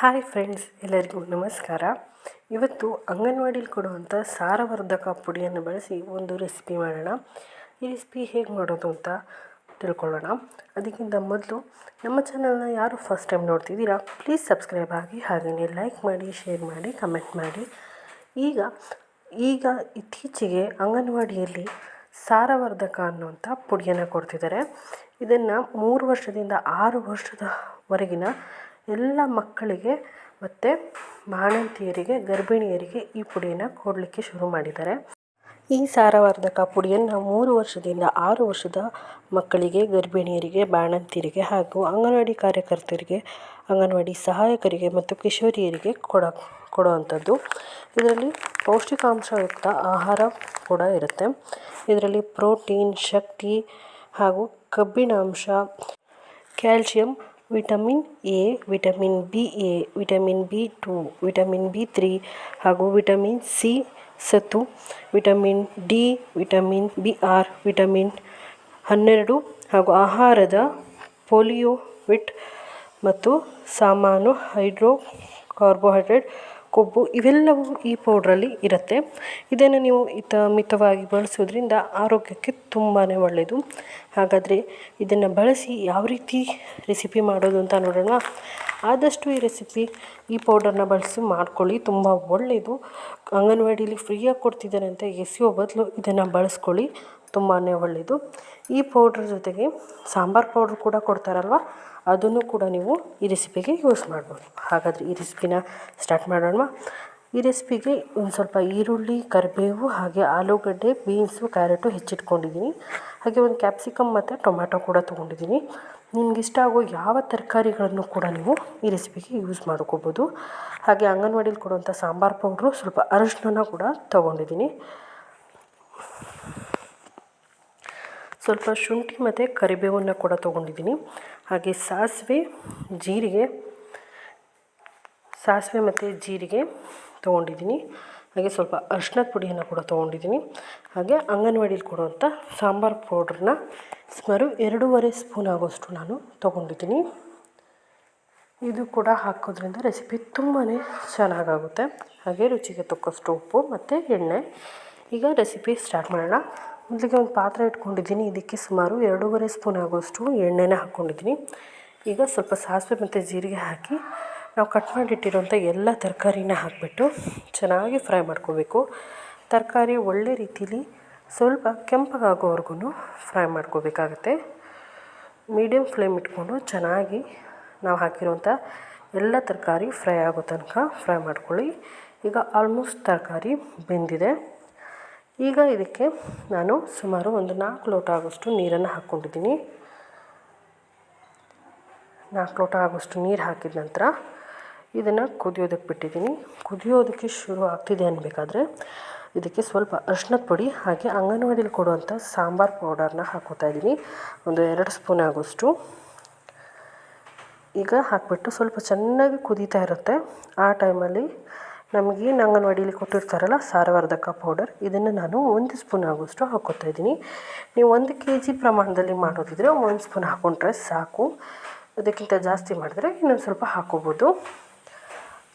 Hi friends ಎಲ್ಲರಿಗೂ ನಮಸ್ಕಾರ. ಇವತ್ತು ಅಂಗನವಾಡಿಲಿ ಕೊಡುವಂಥ ಸಾರವರ್ಧಕ ಪುಡಿಯನ್ನು ಬಳಸಿ ಒಂದು ರೆಸಿಪಿ ಮಾಡೋಣ. ಈ ರೆಸಿಪಿ ಹೇಗೆ ಮಾಡೋದು ಅಂತ ತಿಳ್ಕೊಳ್ಳೋಣ. ಅದಕ್ಕಿಂತ ಮೊದಲು ನಮ್ಮ ಚಾನಲ್ನ ಯಾರು ಫಸ್ಟ್ ಟೈಮ್ ನೋಡ್ತಿದ್ದೀರಾ ಪ್ಲೀಸ್ ಸಬ್ಸ್ಕ್ರೈಬ್ ಆಗಿ ಹಾಗೆಯೇ ಲೈಕ್ ಮಾಡಿ ಶೇರ್ ಮಾಡಿ ಕಮೆಂಟ್ ಮಾಡಿ. ಈಗ ಈಗ ಇತ್ತೀಚೆಗೆ ಅಂಗನವಾಡಿಯಲ್ಲಿ ಸಾರವರ್ಧಕ ಅನ್ನುವಂಥ ಪುಡಿಯನ್ನು ಕೊಡ್ತಿದ್ದಾರೆ. ಇದನ್ನು ಮೂರು ವರ್ಷದಿಂದ ಆರು ವರ್ಷದವರೆಗಿನ ಎಲ್ಲ ಮಕ್ಕಳಿಗೆ ಮತ್ತು ಬಾಣಂತಿಯರಿಗೆ, ಗರ್ಭಿಣಿಯರಿಗೆ ಈ ಪುಡಿಯನ್ನು ಕೊಡಲಿಕ್ಕೆ ಶುರು ಮಾಡಿದ್ದಾರೆ. ಈ ಸಾರವರ್ಧಕ ಪುಡಿಯನ್ನು ಮೂರು ವರ್ಷದಿಂದ ಆರು ವರ್ಷದ ಮಕ್ಕಳಿಗೆ, ಗರ್ಭಿಣಿಯರಿಗೆ, ಬಾಣಂತಿಯರಿಗೆ ಹಾಗೂ ಅಂಗನವಾಡಿ ಕಾರ್ಯಕರ್ತರಿಗೆ, ಅಂಗನವಾಡಿ ಸಹಾಯಕರಿಗೆ ಮತ್ತು ಕಿಶೋರಿಯರಿಗೆ ಕೊಡ, ಕೊಡುವಂಥದ್ದು. ಇದರಲ್ಲಿ ಪೌಷ್ಟಿಕಾಂಶಯುಕ್ತ ಆಹಾರ ಕೂಡ ಇರುತ್ತೆ. ಇದರಲ್ಲಿ ಪ್ರೋಟೀನ್, ಶಕ್ತಿ ಹಾಗೂ ಕಬ್ಬಿಣಾಂಶ calcium vitamin A, vitamin B A, vitamin B two, vitamin B three ಹಾಗೂ ವಿಟಮಿನ್ ಸಿ ಸತು vitamin D, vitamin B R, vitamin ಹನ್ನೆರಡು ಹಾಗೂ ಆಹಾರದ ಪೋಲಿಯೋ ವಿಟ್ ಮತ್ತು ಸಾಮಾನು ಹೈಡ್ರೋ ಕಾರ್ಬೋಹೈಡ್ರೇಟ್ ಕೊಬ್ಬು ಇವೆಲ್ಲವೂ ಈ ಪೌಡ್ರಲ್ಲಿ ಇರುತ್ತೆ. ಇದನ್ನು ನೀವು ಹಿತ ಮಿತವಾಗಿ ಬಳಸೋದ್ರಿಂದ ಆರೋಗ್ಯಕ್ಕೆ ತುಂಬಾ ಒಳ್ಳೆಯದು ಹಾಗಾದರೆ ಇದನ್ನು ಬಳಸಿ ಯಾವ ರೀತಿ ರೆಸಿಪಿ ಮಾಡೋದು ಅಂತ ನೋಡೋಣ. ಆದಷ್ಟು ಈ ರೆಸಿಪಿ ಈ ಪೌಡರ್ನ ಬಳಸಿ ಮಾಡ್ಕೊಳ್ಳಿ, ತುಂಬ ಒಳ್ಳೆಯದು ಅಂಗನವಾಡಿಲಿ ಫ್ರೀಯಾಗಿ ಕೊಡ್ತಿದ್ದಾರೆ ಅಂತ ಎಸೆಯೋ ಬದಲು ಇದನ್ನು ಬಳಸ್ಕೊಳ್ಳಿ. ತುಂಬಾ ಒಳ್ಳೆಯದು ಈ ಪೌಡ್ರ್ ಜೊತೆಗೆ ಸಾಂಬಾರು ಪೌಡ್ರ್ ಕೂಡ ಕೊಡ್ತಾರಲ್ವ? ಅದನ್ನು ಕೂಡ ನೀವು ಈ ರೆಸಿಪಿಗೆ ಯೂಸ್ ಮಾಡ್ಬೋದು. ಹಾಗಾದರೆ ಈ ರೆಸಿಪಿನ ಸ್ಟಾರ್ಟ್ ಮಾಡೋಣ ಈ ರೆಸಿಪಿಗೆ ಒಂದು ಸ್ವಲ್ಪ ಈರುಳ್ಳಿ, ಕರಿಬೇವು ಹಾಗೆ ಆಲೂಗಡ್ಡೆ, ಬೀನ್ಸು, ಕ್ಯಾರೆಟು ಹೆಚ್ಚಿಟ್ಕೊಂಡಿದ್ದೀನಿ. ಹಾಗೆ ಒಂದು ಕ್ಯಾಪ್ಸಿಕಮ್ ಮತ್ತು ಟೊಮ್ಯಾಟೊ ಕೂಡ ತೊಗೊಂಡಿದ್ದೀನಿ. ನಿಮ್ಗೆ ಇಷ್ಟ ಆಗೋ ಯಾವ ತರಕಾರಿಗಳನ್ನು ಕೂಡ ನೀವು ಈ ರೆಸಿಪಿಗೆ ಯೂಸ್ ಮಾಡ್ಕೋಬೋದು. ಹಾಗೆ ಅಂಗನವಾಡಿಲಿ ಕೊಡುವಂಥ ಸಾಂಬಾರು ಪೌಡ್ರು ಸ್ವಲ್ಪ ಅರಶಿನ ಕೂಡ ತೊಗೊಂಡಿದ್ದೀನಿ. ಸ್ವಲ್ಪ ಶುಂಠಿ ಮತ್ತು ಕರಿಬೇವನ್ನು ಕೂಡ ತೊಗೊಂಡಿದ್ದೀನಿ. ಹಾಗೆ ಸಾಸಿವೆ, ಜೀರಿಗೆ, ಸಾಸಿವೆ ಮತ್ತು ಜೀರಿಗೆ ತೊಗೊಂಡಿದ್ದೀನಿ. ಹಾಗೆ ಸ್ವಲ್ಪ ಅರ್ಶಿನದ ಪುಡಿಯನ್ನು ಕೂಡ ತೊಗೊಂಡಿದ್ದೀನಿ. ಹಾಗೆ ಅಂಗನವಾಡಿಲಿ ಕೊಡುವಂಥ ಸಾಂಬಾರು ಪೌಡ್ರನ್ನ ಸುಮಾರು ಎರಡೂವರೆ ಸ್ಪೂನ್ ಆಗೋಷ್ಟು ನಾನು ತೊಗೊಂಡಿದ್ದೀನಿ. ಇದು ಕೂಡ ಹಾಕೋದ್ರಿಂದ ರೆಸಿಪಿ ತುಂಬಾ ಚೆನ್ನಾಗಾಗುತ್ತೆ. ಹಾಗೆ ರುಚಿಗೆ ತಕ್ಕಷ್ಟು ಉಪ್ಪು ಮತ್ತು ಎಣ್ಣೆ. ಈಗ ರೆಸಿಪಿ ಸ್ಟಾರ್ಟ್ ಮಾಡೋಣ. ಮೊದಲಿಗೆ ಒಂದು ಪಾತ್ರೆ ಇಟ್ಕೊಂಡಿದ್ದೀನಿ. ಇದಕ್ಕೆ ಸುಮಾರು ಎರಡೂವರೆ ಸ್ಪೂನ್ ಆಗೋಷ್ಟು ಎಣ್ಣೆನ ಹಾಕ್ಕೊಂಡಿದ್ದೀನಿ. ಈಗ ಸ್ವಲ್ಪ ಸಾಸಿವೆ ಮತ್ತು ಜೀರಿಗೆ ಹಾಕಿ ನಾವು ಕಟ್ ಮಾಡಿಟ್ಟಿರೋಂಥ ಎಲ್ಲ ತರಕಾರಿನ ಹಾಕಿಬಿಟ್ಟು ಚೆನ್ನಾಗಿ ಫ್ರೈ ಮಾಡ್ಕೋಬೇಕು. ತರಕಾರಿ ಒಳ್ಳೆ ರೀತಿಲಿ ಸ್ವಲ್ಪ ಕೆಂಪಗಾಗೋವರೆಗೂ ಫ್ರೈ ಮಾಡ್ಕೋಬೇಕಾಗತ್ತೆ. ಮೀಡಿಯಮ್ ಫ್ಲೇಮ್ ಇಟ್ಕೊಂಡು ಚೆನ್ನಾಗಿ ನಾವು ಹಾಕಿರೋಂಥ ಎಲ್ಲ ತರಕಾರಿ ಫ್ರೈ ಆಗೋ ತನಕ ಫ್ರೈ ಮಾಡ್ಕೊಳ್ಳಿ. ಈಗ ಆಲ್ಮೋಸ್ಟ್ ತರಕಾರಿ ಬೆಂದಿದೆ. ಈಗ ಇದಕ್ಕೆ ನಾನು ಸುಮಾರು ಒಂದು ನಾಲ್ಕು ಲೋಟ ಆಗೋಷ್ಟು ನೀರನ್ನು ಹಾಕ್ಕೊಂಡಿದ್ದೀನಿ. ನಾಲ್ಕು ಲೋಟ ಆಗೋಷ್ಟು ನೀರು ಹಾಕಿದ ನಂತರ ಇದನ್ನು ಕುದಿಯೋದಕ್ಕೆ ಬಿಟ್ಟಿದ್ದೀನಿ. ಕುದಿಯೋದಕ್ಕೆ ಶುರು ಆಗ್ತಿದೆ ಅನ್ಬೇಕಾದ್ರೆ ಇದಕ್ಕೆ ಸ್ವಲ್ಪ ಅರ್ಶಿನದ ಪುಡಿ ಹಾಗೆ ಅಂಗನವಾಡಿಯಲ್ಲಿ ಕೊಡುವಂಥ ಸಾಂಬಾರು ಪೌಡರ್ನ ಹಾಕೋತಾ ಇದ್ದೀನಿ. ಒಂದು ಎರಡು ಸ್ಪೂನ್ ಆಗೋಷ್ಟು. ಈಗ ಹಾಕಿಬಿಟ್ಟು ಸ್ವಲ್ಪ ಚೆನ್ನಾಗಿ ಕುದೀತಾ ಇರುತ್ತೆ. ಆ ಟೈಮಲ್ಲಿ ನಮಗೇನು ಅಂಗನವಾಡಿಲಿ ಕೊಟ್ಟಿರ್ತಾರಲ್ಲ ಸಾರವರ್ಧಕ ಪೌಡರ್ ಇದನ್ನು ನಾನು ಒಂದು ಸ್ಪೂನ್ ಆಗೋಷ್ಟು ಹಾಕ್ಕೋತಾ ಇದ್ದೀನಿ. ನೀವು ಒಂದು ಕೆ ಜಿ ಪ್ರಮಾಣದಲ್ಲಿ ಮಾಡೋದಿದ್ರೆ ಒಂದು ಸ್ಪೂನ್ ಹಾಕ್ಕೊಂಡ್ರೆ ಸಾಕು. ಅದಕ್ಕಿಂತ ಜಾಸ್ತಿ ಮಾಡಿದ್ರೆ ಇನ್ನೊಂದು ಸ್ವಲ್ಪ ಹಾಕ್ಕೋಬೋದು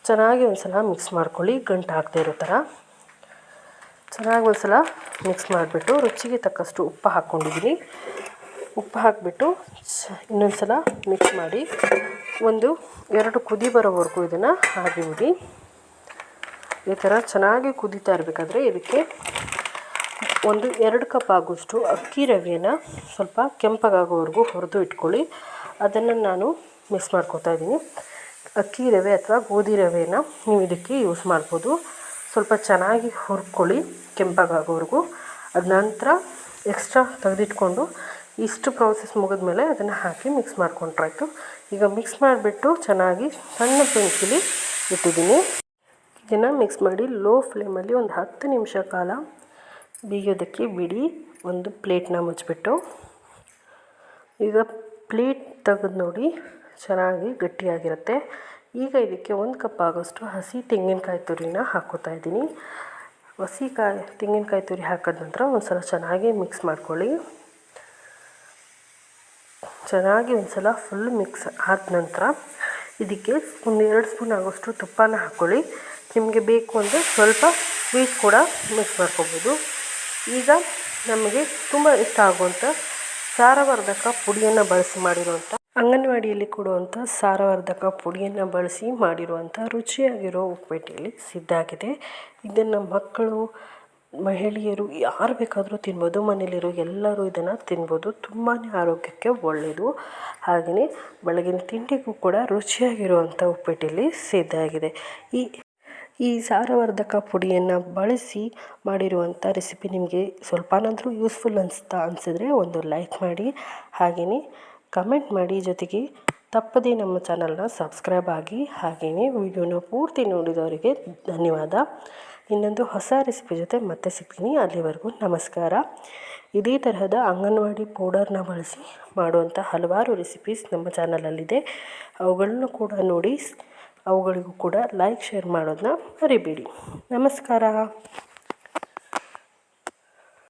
ಚೆನ್ನಾಗಿ ಒಂದು ಸಲ ಮಿಕ್ಸ್ ಮಾಡ್ಕೊಳ್ಳಿ, ಗಂಟು ಹಾಕದೇ ಇರೋ ಥರ. ಚೆನ್ನಾಗಿ ಒಂದು ಸಲ ಮಿಕ್ಸ್ ಮಾಡಿಬಿಟ್ಟು ರುಚಿಗೆ ತಕ್ಕಷ್ಟು ಉಪ್ಪು ಹಾಕ್ಕೊಂಡಿದ್ದೀನಿ. ಉಪ್ಪು ಹಾಕಿಬಿಟ್ಟು ಇನ್ನೊಂದು ಸಲ ಮಿಕ್ಸ್ ಮಾಡಿ ಒಂದು ಎರಡು ಕುದಿ ಬರೋವರೆಗೂ ಇದನ್ನು ಹಾಕಿಬಿಡಿ ಬಿಡಿ. ಈ ಥರ ಚೆನ್ನಾಗಿ ಕುದೀತಾ ಇರಬೇಕಾದ್ರೆ ಇದಕ್ಕೆ ಒಂದು ಎರಡು ಕಪ್ ಆಗೋಷ್ಟು ಅಕ್ಕಿ ರವೆಯನ್ನು ಸ್ವಲ್ಪ ಕೆಂಪಗಾಗೋವರೆಗೂ ಹುರಿದು ಇಟ್ಕೊಳ್ಳಿ. ಅದನ್ನು ನಾನು ಮಿಕ್ಸ್ ಮಾಡ್ಕೊತಾ ಇದ್ದೀನಿ. ಅಕ್ಕಿ ರವೆ ಅಥವಾ ಗೋಧಿ ರವೆಯನ್ನು ನೀವು ಇದಕ್ಕೆ ಯೂಸ್ ಮಾಡ್ಬೋದು. ಸ್ವಲ್ಪ ಚೆನ್ನಾಗಿ ಹುರ್ಕೊಳ್ಳಿ ಕೆಂಪಗಾಗೋವರೆಗೂ ಅದ ನಂತರ ಎಕ್ಸ್ಟ್ರಾ ತೆಗೆದಿಟ್ಕೊಂಡು ಇಷ್ಟು ಪ್ರೋಸೆಸ್ ಮುಗಿದ್ಮೇಲೆ ಅದನ್ನು ಹಾಕಿ ಮಿಕ್ಸ್ ಮಾಡ್ಕೊಂಡ್ರಾಯ್ತು ಈಗ ಮಿಕ್ಸ್ ಮಾಡಿಬಿಟ್ಟು ಚೆನ್ನಾಗಿ ಸಣ್ಣ ಬೆಂಕಿಲಿ ಇಟ್ಟಿದ್ದೀನಿ. ಇದನ್ನು ಮಿಕ್ಸ್ ಮಾಡಿ ಲೋ ಫ್ಲೇಮಲ್ಲಿ ಒಂದು ಹತ್ತು ನಿಮಿಷ ಕಾಲ ಬೇಯೋದಕ್ಕೆ ಬಿಡಿ. ಒಂದು ಪ್ಲೇಟ್ನ ಮುಚ್ಚಿಬಿಟ್ಟು. ಈಗ ಪ್ಲೇಟ್ ತೆಗೆದು ನೋಡಿ ಚೆನ್ನಾಗಿ ಗಟ್ಟಿಯಾಗಿರುತ್ತೆ. ಈಗ ಇದಕ್ಕೆ ಒಂದು ಕಪ್ ಆಗೋಷ್ಟು ಹಸಿ ತೆಂಗಿನಕಾಯಿ ತುರಿನ ಹಾಕೋತಾ ಇದ್ದೀನಿ. ಹಸಿ ಕಾಯಿ, ತೆಂಗಿನಕಾಯಿ ತುರಿ ಹಾಕಿದ ನಂತರ ಒಂದು ಸಲ ಚೆನ್ನಾಗಿ ಮಿಕ್ಸ್ ಮಾಡ್ಕೊಳ್ಳಿ. ಚೆನ್ನಾಗಿ ಒಂದು ಸಲ ಫುಲ್ ಮಿಕ್ಸ್ ಆದ ನಂತರ ಇದಕ್ಕೆ ಒಂದು ಎರಡು ಸ್ಪೂನ್ ಆಗೋಷ್ಟು ತುಪ್ಪನ ಹಾಕ್ಕೊಳ್ಳಿ. ನಿಮಗೆ ಬೇಕು ಅಂದರೆ ಸ್ವಲ್ಪ ಸ್ವೀಟ್ ಕೂಡ ಮಿಕ್ಸ್ ಮಾಡ್ಕೋಬೋದು. ಈಗ ನಮಗೆ ತುಂಬ ಇಷ್ಟ ಆಗುವಂಥ ಸಾರವರ್ಧಕ ಪುಡಿಯನ್ನು ಬಳಸಿ ಮಾಡಿರುವಂಥ ಅಂಗನವಾಡಿಯಲ್ಲಿ ಕೊಡುವಂಥ ಸಾರವರ್ಧಕ ಪುಡಿಯನ್ನು ಬಳಸಿ ಮಾಡಿರುವಂಥ ರುಚಿಯಾಗಿರೋ ಉಪ್ಪಿಟ್ಟಲ್ಲಿ ಸಿದ್ಧ ಆಗಿದೆ. ಇದನ್ನು ಮಕ್ಕಳು, ಮಹಿಳೆಯರು ಯಾರು ಬೇಕಾದರೂ ತಿನ್ಬೋದು. ಮನೇಲಿರೋ ಎಲ್ಲರೂ ಇದನ್ನು ತಿನ್ಬೋದು. ತುಂಬಾ ಆರೋಗ್ಯಕ್ಕೆ ಒಳ್ಳೆಯದು ಹಾಗೆಯೇ ಬೆಳಗಿನ ತಿಂಡಿಗೂ ಕೂಡ ರುಚಿಯಾಗಿರುವಂಥ ಉಪ್ಪಿಟ್ಟಿಲ್ಲಿ ಸಿದ್ಧ ಆಗಿದೆ. ಈ ಈ ಸಾರವರ್ಧಕ ಪುಡಿಯನ್ನು ಬಳಸಿ ಮಾಡಿರುವಂಥ ರೆಸಿಪಿ ನಿಮಗೆ ಸ್ವಲ್ಪನಾದರೂ ಯೂಸ್ಫುಲ್ ಅನಿಸ್ತಾ, ಅನಿಸಿದ್ರೆ ಒಂದು ಲೈಕ್ ಮಾಡಿ. ಹಾಗೆಯೇ ಕಮೆಂಟ್ ಮಾಡಿ. ಜೊತೆಗೆ ತಪ್ಪದೇ ನಮ್ಮ ಚಾನಲ್ನ ಸಬ್ಸ್ಕ್ರೈಬ್ ಆಗಿ. ಹಾಗೆಯೇ ವಿಡಿಯೋನ ಪೂರ್ತಿ ನೋಡಿದವರಿಗೆ ಧನ್ಯವಾದ. ಇನ್ನೊಂದು ಹೊಸ ರೆಸಿಪಿ ಜೊತೆ ಮತ್ತೆ ಸಿಗ್ತೀನಿ. ಅಲ್ಲಿವರೆಗೂ ನಮಸ್ಕಾರ. ಇದೇ ತರಹದ ಅಂಗನವಾಡಿ ಪೌಡರ್ನ ಬಳಸಿ ಮಾಡುವಂಥ ಹಲವಾರು ರೆಸಿಪೀಸ್ ನಮ್ಮ ಚಾನಲಲ್ಲಿದೆ ಅವುಗಳನ್ನು ಕೂಡ ನೋಡಿ ಅವುಗಳಿಗೂ ಕೂಡ ಲೈಕ್ ಶೇರ್ ಮಾಡೋದನ್ನ ಮರಿಬೇಡಿ. ನಮಸ್ಕಾರ.